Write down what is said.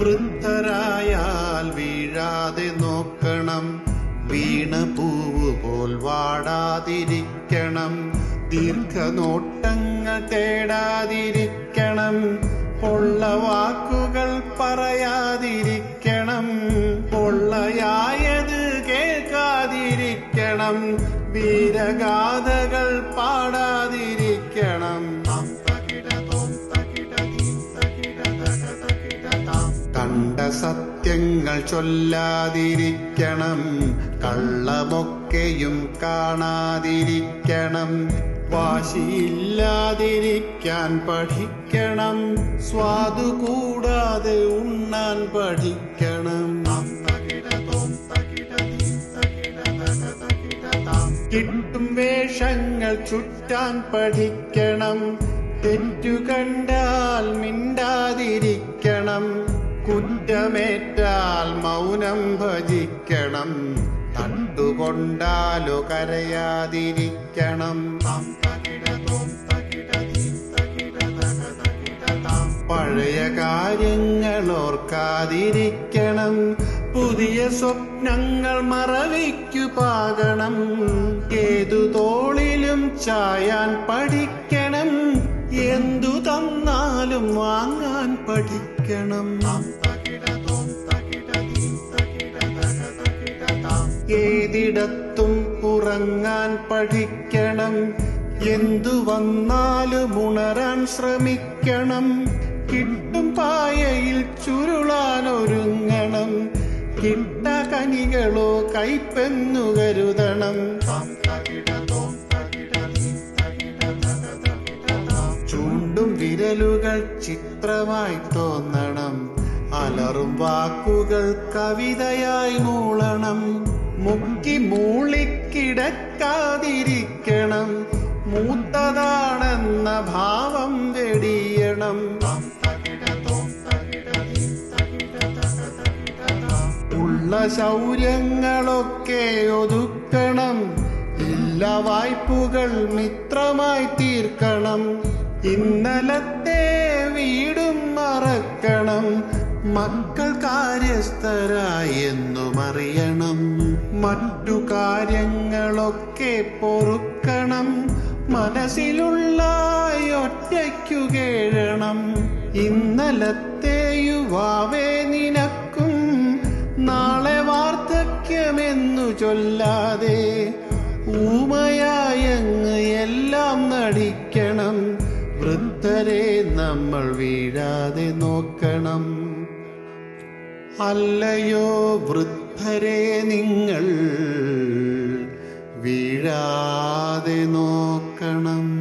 വൃദ്ധരായാൽ വീഴാതെ നോക്കണം. വീണ പൂവ് പോൽ വാടാതിരിക്കണം. ദീർഘനോട്ടങ്ങൾ തേടാതിരിക്കണം. പൊള്ള വാക്കു വീരഗാഥകൾ പാടാതിരിക്കണം. കണ്ട സത്യങ്ങൾ ചൊല്ലാതിരിക്കണം. കള്ളമൊക്കെയും കാണാതിരിക്കണം. വാശിയില്ലാതിരിക്കാൻ പഠിക്കണം. സ്വാദു കൂടാതെ ഉണ്ണാൻ പഠിക്കണം. കിട്ടും വേഷങ്ങൾ ചുറ്റാൻ പഠിക്കണം. തെറ്റു കണ്ടാൽ മിണ്ടാതിരിക്കണം. കുറ്റമേറ്റാൽ മൗനം ഭജിക്കണം. തട്ടുകൊണ്ടാലോ കരയാതിരിക്കണം. പഴയ കാര്യങ്ങൾ ഓർക്കാതിരിക്കണം. പുതിയ സ്വപ്നങ്ങൾ മറവിക്കു പാകണം. ഏതു തോളിലും ചായാൻ പഠിക്കണം. എന്തു തന്നാലും വാങ്ങാൻ പഠിക്കണം. ഏതിടത്തും ഉറങ്ങാൻ പഠിക്കണം. എന്തു വന്നാലും ഉണരാൻ ശ്രമിക്കണം. കിട്ടും പായയിൽ ചുരുളാൻ ഒരുങ്ങണം. കിട്ട കനികളോ കൈപ്പെന്നു കരുതണം. ചൂണ്ടും വിരലുകൾ ചിത്രമായി തോന്നണം. അലറും വാക്കുകൾ കവിതയായി മൂളണം. മുക്കി മൂളിക്കിടക്കാതിരിക്കണം. മൂത്തതാണെന്ന ഭാവം ഉള്ള ശൗര്യങ്ങളൊക്കെ ഒതുക്കണം. ഇല്ല വായ്പുകൾ മിത്രമായി തീർക്കണം. ഇന്നലത്തെ വീടും മറക്കണം. മക്കൾ കാര്യസ്ഥരായെന്നും അറിയണം. മറ്റു കാര്യങ്ങളൊക്കെ പൊറുക്കണം. മനസ്സിലുള്ള ഒറ്റയ്ക്കു കേഴണം. ഇന്നലത്തെ യുവാവേ ചൊല്ലാതെ ഊമയായങ്ങ് എല്ലാം നടിക്കണം. വൃദ്ധരെ നമ്മൾ വീഴാതെ നോക്കണം. അല്ലയോ വൃദ്ധരെ നിങ്ങൾ വീഴാതെ നോക്കണം.